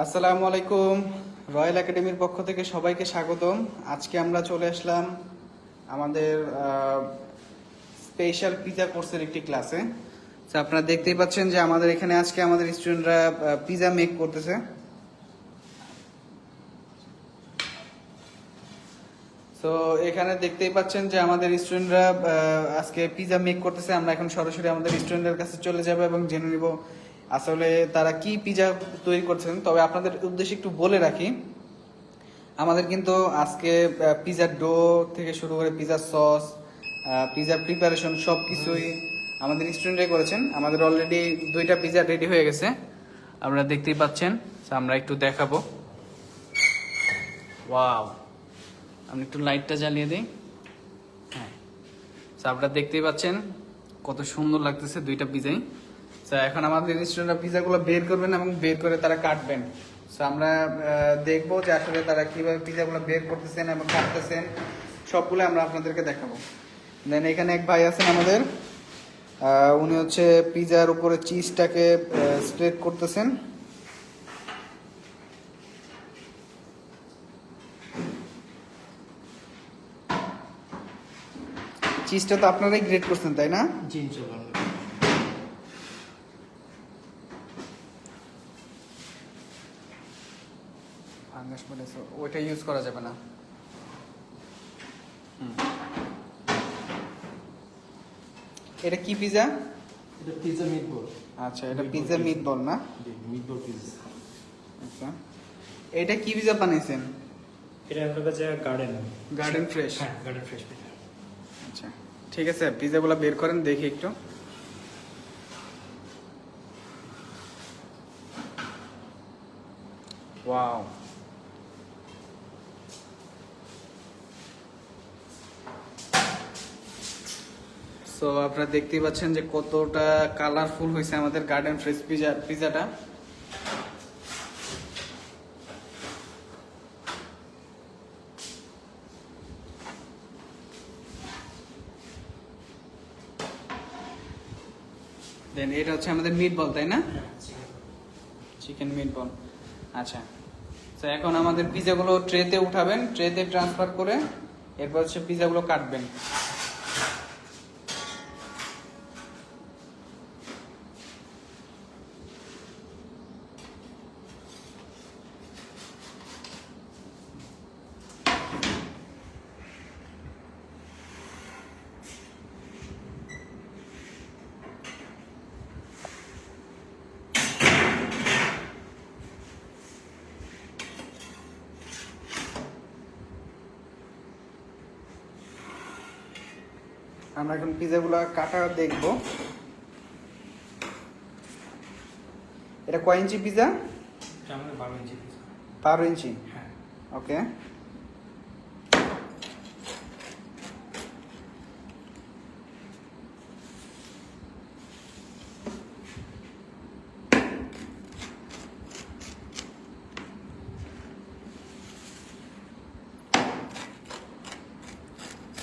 আসসালামু আলাইকুম। রয়্যাল একাডেমির পক্ষ থেকে সবাইকে স্বাগতম। আজকে আমরা চলে আসলাম আমাদের স্পেশাল পিজা কোর্সের একটি ক্লাসে তো আপনারা দেখতেই পাচ্ছেন যে আমাদের এখানে আজকে আমাদের স্টুডেন্টরা পিজা মেক করতেছে। তো এখানে দেখতেই পাচ্ছেন যে আমাদের স্টুডেন্টরা আজকে পিজা মেক করতেছে। আমরা এখন সরাসরি আমাদের স্টুডেন্টের কাছে চলে যাব এবং জেনে নিব আসলে তারা কি পিজা তৈরি করছেন, তবে আপনাদের উদ্দেশ্যে একটু বলে রাখি। আমাদের কিন্তু আজকে পিজার ডো থেকে শুরু করে পিজার সস পিজার প্রিপারেশন সব কিছুই আমাদের স্টুডেন্টরাই করেছেন। আমাদের অলরেডি দুইটা পিজা রেডি হয়ে গেছে। আপনারা দেখতেই পাচ্ছেন আমরা একটু দেখাবো। ওয়াও আমি একটু লাইটটা জ্বালিয়ে দিই। হ্যাঁ। আপনারা দেখতেই পাচ্ছেন, কত সুন্দর লাগতেছে দুইটা পিজাই এখন আমাদের স্টুডেন্টরা পিজাগুলো বের করবেন এবং বের করে তারা কাটবেন। আমরা দেখব যে আসলে তারা কীভাবে পিজাগুলো বের করতেছেন এবং কাটতেছেন। সবগুলো আমরা আপনাদেরকে দেখাবো। দেন এখানে এক ভাই আছেন আমাদের। উনি হচ্ছে পিজার উপরে চিজটাকে স্প্রেড করতেছেন। চিজটা তো আপনারাই গ্রেড করছেন, তাই না? জি ইনশাল্লাহ ফাঙ্গাস বলেছে ওইটা ইউজ করা যাবে না। এটা কি পিজা এটা পিজা মিট বল আচ্ছা এটা পিজা মিট বল না? মিট বল পিজা আচ্ছা। এটা কি পিজা বানিয়েছেন? এটা আমাদের কাছে গার্ডেন গার্ডেন ফ্রেশ হ্যাঁ গার্ডেন ফ্রেশ পিজা আচ্ছা ঠিক আছে পিজাগুলো বের করেন দেখি একটু। ওয়াও সো আপনারা দেখতেই পাচ্ছেন যে কতটা কালারফুল হয়েছে আমাদের গার্ডেন ফ্রেশ পিজা পিজাটা দেন এটা হচ্ছে আমাদের মিট বল তাই না? চিকেন মিট বল আচ্ছা। তো এখন আমাদের পিজাগুলো ট্রেতে উঠাবেন। ট্রেতে ট্রান্সফার করে এরপর হচ্ছে পিজাগুলো কাটবেন। আমরা এখন পিজাগুলো কাটা দেখব। এটা কয় ইঞ্চি পিজা? বারো ইঞ্চি বারো ইঞ্চি? হ্যাঁ। ওকে।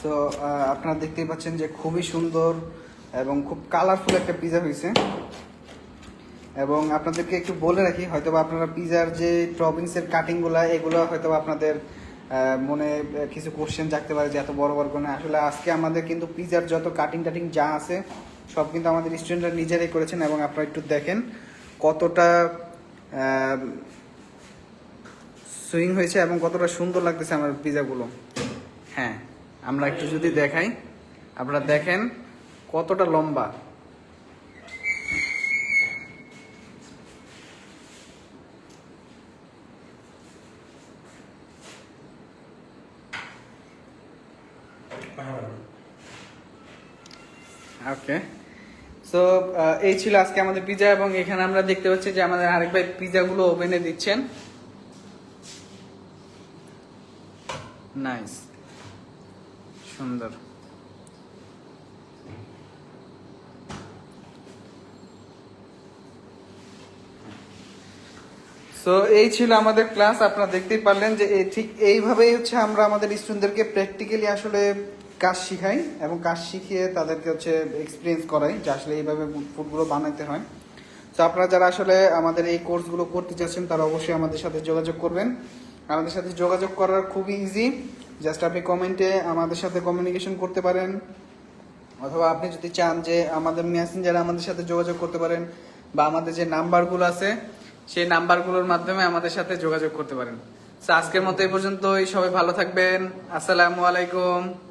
তো আপনারা দেখতেই পাচ্ছেন যে খুবই সুন্দর এবং খুব কালারফুল একটা পিজা হয়েছে। এবং আপনাদেরকে একটু বলে রাখি হয়তো আপনারা পিজার যে টপিংসের কাটিংগুলো এগুলো হয়তো আপনাদের মনে কিছু কোশ্চেন জাগতে পারে যে এত বড় বড় করে আসলে আজকে আমাদের কিন্তু পিজার যত কাটিং টাটিং যা আছে, সব কিন্তু আমাদের স্টুডেন্টরা নিজেরাই করেছেন এবং আপনারা একটু দেখেন কতটা সুইং হয়েছে এবং কতটা সুন্দর লাগতেছে আমার পিজাগুলো হ্যাঁ। আমরা একটু যদি দেখাই, আপনারা দেখেন কতটা লম্বা। ওকে সো এই ছিল আজকে আমাদের পিজা এবং এখানে আমরা দেখতে পাচ্ছি যে আমাদের আরেক ভাই পিজাগুলো ওভেনে দিচ্ছেন। নাইস সুন্দর। সো এই ছিল আমাদের ক্লাস আপনারা দেখতেই পারলেন যে ঠিক এইভাবেই হচ্ছে আমরা আমাদের স্টুডেন্টদেরকে প্র্যাকটিক্যালি আসলে কাজ শিখাই এবং কাজ শিখিয়ে তাদেরকে হচ্ছে এক্সপিরিয়েন্স করাই যে আসলে এইভাবে ফুডগুলো বানাইতে হয়। তো আপনারা যারা আসলে আমাদের এই কোর্সগুলো করতে চাচ্ছেন, তারা অবশ্যই আমাদের সাথে যোগাযোগ করবেন। আমাদের সাথে যোগাযোগ করার খুবই ইজি জাস্ট আপনি কমেন্টে আমাদের সাথে কমিউনিকেশন করতে পারেন। অথবা আপনি যদি চান যে আমাদের মেসেঞ্জারে আমাদের সাথে যোগাযোগ করতে পারেন বা আমাদের যে নাম্বারগুলো আছে, সেই নাম্বারগুলোর মাধ্যমে আমাদের সাথে যোগাযোগ করতে পারেন। আজকের মতো এই পর্যন্তই। সবাই ভালো থাকবেন। আসসালামু আলাইকুম।